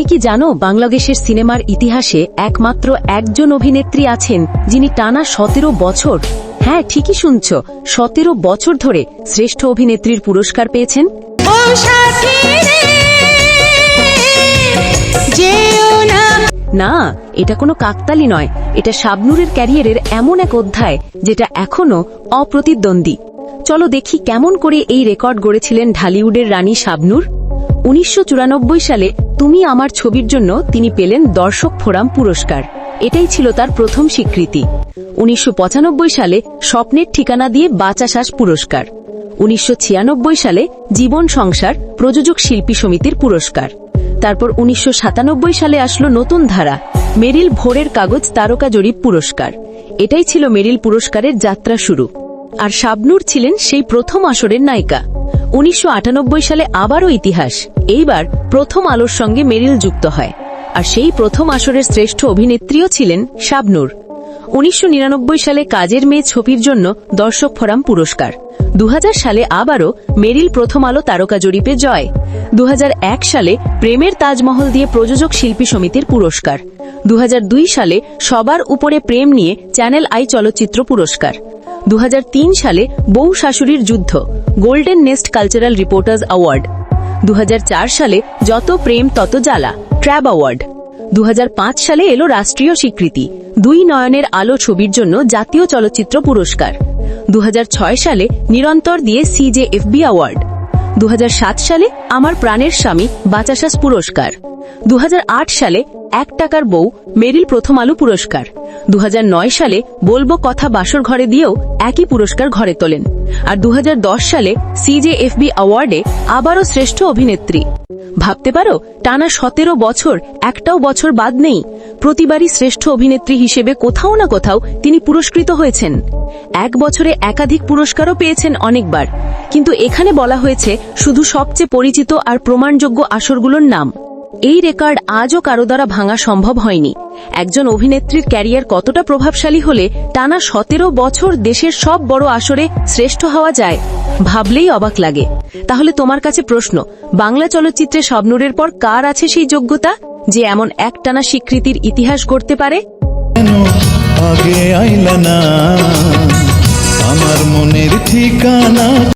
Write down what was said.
তুমি কি জানো বাংলাদেশের সিনেমার ইতিহাসে একমাত্র একজন অভিনেত্রী আছেন যিনি টানা সতেরো বছর? হ্যাঁ ঠিকই শুনছ। সতেরো বছর ধরে শ্রেষ্ঠ অভিনেত্রীর পুরস্কার পেয়েছেন। না, এটা কোনো কাকতালি নয়। এটা শাবনুরের ক্যারিয়ারের এমন এক অধ্যায় যেটা এখনও অপ্রতিদ্বন্দ্বী। চলো দেখি কেমন করে এই রেকর্ড গড়েছিলেন ঢালিউডের রানী শাবনুর। উনিশশো চুরানব্বই সালে তুমি আমার ছবির জন্য তিনি পেলেন দর্শক ফোরাম পুরস্কার। এটাই ছিল তার প্রথম স্বীকৃতি। উনিশশো পঁচানব্বই সালে স্বপ্নের ঠিকানা দিয়ে বাচাশ্বাস পুরস্কার। উনিশশো ছিয়ানব্বই সালে জীবন সংসার প্রযোজক শিল্পী সমিতির পুরস্কার। তারপর উনিশশো সাতানব্বই সালে আসলো নতুন ধারা, মেরিল ভোরের কাগজ তারকা জরিপ পুরস্কার। এটাই ছিল মেরিল পুরস্কারের যাত্রা শুরু। আর শাবনুর ছিলেন সেই প্রথম আসরের নায়িকা। উনিশশো আটানব্বই সালে আবারও ইতিহাস। এইবার প্রথম আলোর সঙ্গে মেরিল যুক্ত হয়। আর সেই প্রথম আসরের শ্রেষ্ঠ অভিনেত্রীও ছিলেন শাবনুর। উনিশশো সালে কাজের মেয়ে ছবির জন্য দর্শক ফোরাম পুরস্কার। দু হাজার সালে আবারও মেরিল প্রথম আলো তারকা জরিপে জয়। দু হাজার এক সালে প্রেমের তাজমহল দিয়ে প্রযোজক শিল্পী সমিতির পুরস্কার। দু হাজার দুই সালে সবার উপরে প্রেম নিয়ে চ্যানেল আই চলচ্চিত্র পুরস্কার। দু হাজার তিন সালে বউ শাশুড়ির যুদ্ধ golden nest cultural reporters award দু হাজার চার সালে যত প্রেম, তত জ্বালা ট্র্যাব অ্যাওয়ার্ড দু হাজার পাঁচ সালে এলো রাষ্ট্রীয় স্বীকৃতি, দুই নয়নের আলো ছবির জন্য জাতীয় চলচ্চিত্র পুরস্কার। দু হাজার ছয় সালে নিরন্তর দিয়ে সিজেএফবি অ্যাওয়ার্ড দু হাজার সাত সালে আমার প্রাণের স্বামী বাচাশ্বাস পুরস্কার। দু হাজার আট সালে এক টাকার বউ মেরিল প্রথম আলো পুরস্কার। দুহাজার নয় সালে বলব কথা বাসর ঘরে দিয়েও একই পুরস্কার ঘরে তোলেন। আর দুহাজার দশ সালে সিজেএফবি অ্যাওয়ার্ডে আবারও শ্রেষ্ঠ অভিনেত্রী। ভাবতে পারো, টানা সতেরো বছর, একটাও বছর বাদ নেই, প্রতিবারই শ্রেষ্ঠ অভিনেত্রী হিসেবে কোথাও না কোথাও তিনি পুরস্কৃত হয়েছেন। এক বছরে একাধিক পুরস্কারও পেয়েছেন অনেকবার। কিন্তু এখানে বলা হয়েছে, শুধু সবচেয়ে পরিচিত আর প্রমাণযোগ্য আসরগুলোর নাম। এই রেকর্ড আজও কারও দ্বারা ভাঙা সম্ভব হয়নি। একজন অভিনেত্রীর ক্যারিয়ার কতটা প্রভাবশালী হলে টানা সতেরো বছর দেশের সব বড় আসরে শ্রেষ্ঠ হওয়া যায়, ভাবলেই অবাক লাগে। তাহলে তোমার কাছে প্রশ্ন, বাংলা চলচ্চিত্রে স্বপ্নুরের পর কার আছে সেই যোগ্যতা, যে এমন একটানা স্বীকৃতির ইতিহাস গড়তে পারে? আমার মনের ঠিকানা